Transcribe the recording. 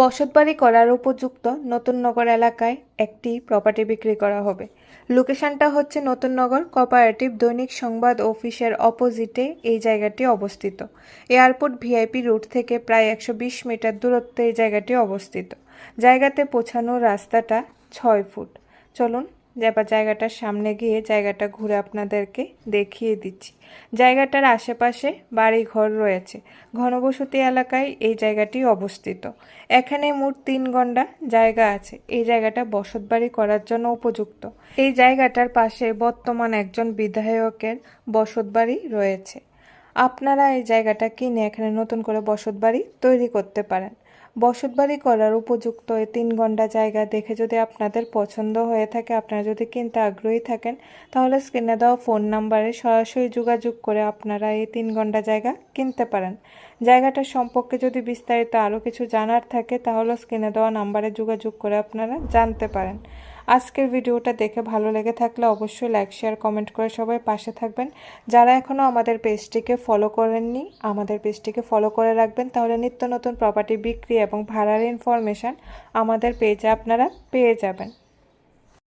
বসতবাড়ি করার উপযুক্ত নতুন নগর এলাকায় একটি প্রপার্টি বিক্রি করা হবে। লোকেশনটা হচ্ছে নতুন নগর কোঅপারেটিভ দৈনিক সংবাদ অফিসের অপোজিটে এই জায়গাটি অবস্থিত। এয়ারপোর্ট ভিআইপি রুট থেকে প্রায় একশো বিশ মিটার দূরত্বে এই জায়গাটি অবস্থিত। জায়গাতে পৌঁছানোর রাস্তাটা ছয় ফুট। চলুন এবার জায়গাটার সামনে গিয়ে জায়গাটা ঘুরে আপনাদেরকে দেখিয়ে দিচ্ছি। জায়গাটার আশেপাশে বাড়ি ঘর রয়েছে। ঘনবসতি এলাকায় এই জায়গাটি অবস্থিত। এখানে মোট তিন গন্ডা জায়গা আছে। এই জায়গাটা বসতবাড়ি করার জন্য উপযুক্ত। এই জায়গাটার পাশে বর্তমান একজন বিধায়কের বসতবাড়ি রয়েছে। আপনারা এই জায়গাটা কিনে এখানে নতুন করে বসতবাড়ি তৈরি করতে পারেন। বসতবাড়ি করার উপযুক্ত এই তিন ঘণ্টা জায়গা দেখে যদি আপনাদের পছন্দ হয়ে থাকে, আপনারা যদি কিনতে আগ্রহী থাকেন, তাহলে স্ক্রিনে দেওয়া ফোন নাম্বারে সরাসরি যোগাযোগ করে আপনারা এই তিন ঘণ্টা জায়গা কিনতে পারেন। জায়গাটা সম্পর্কে যদি বিস্তারিত আরও কিছু জানার থাকে, তাহলে স্ক্রিনে দেওয়া নাম্বারে যোগাযোগ করে আপনারা জানতে পারেন। আজকের ভিডিওটা দেখে ভালো লেগে থাকলে অবশ্যই লাইক শেয়ার কমেন্ট করে সবাই পাশে থাকবেন। যারা এখনও আমাদের পেজটিকে ফলো করেননি, আমাদের পেজটিকে ফলো করে রাখবেন। তাহলে নিত্য নতুন প্রপার্টি বিক্রি এবং ভাড়ার ইনফরমেশান আমাদের পেজে আপনারা পেয়ে যাবেন।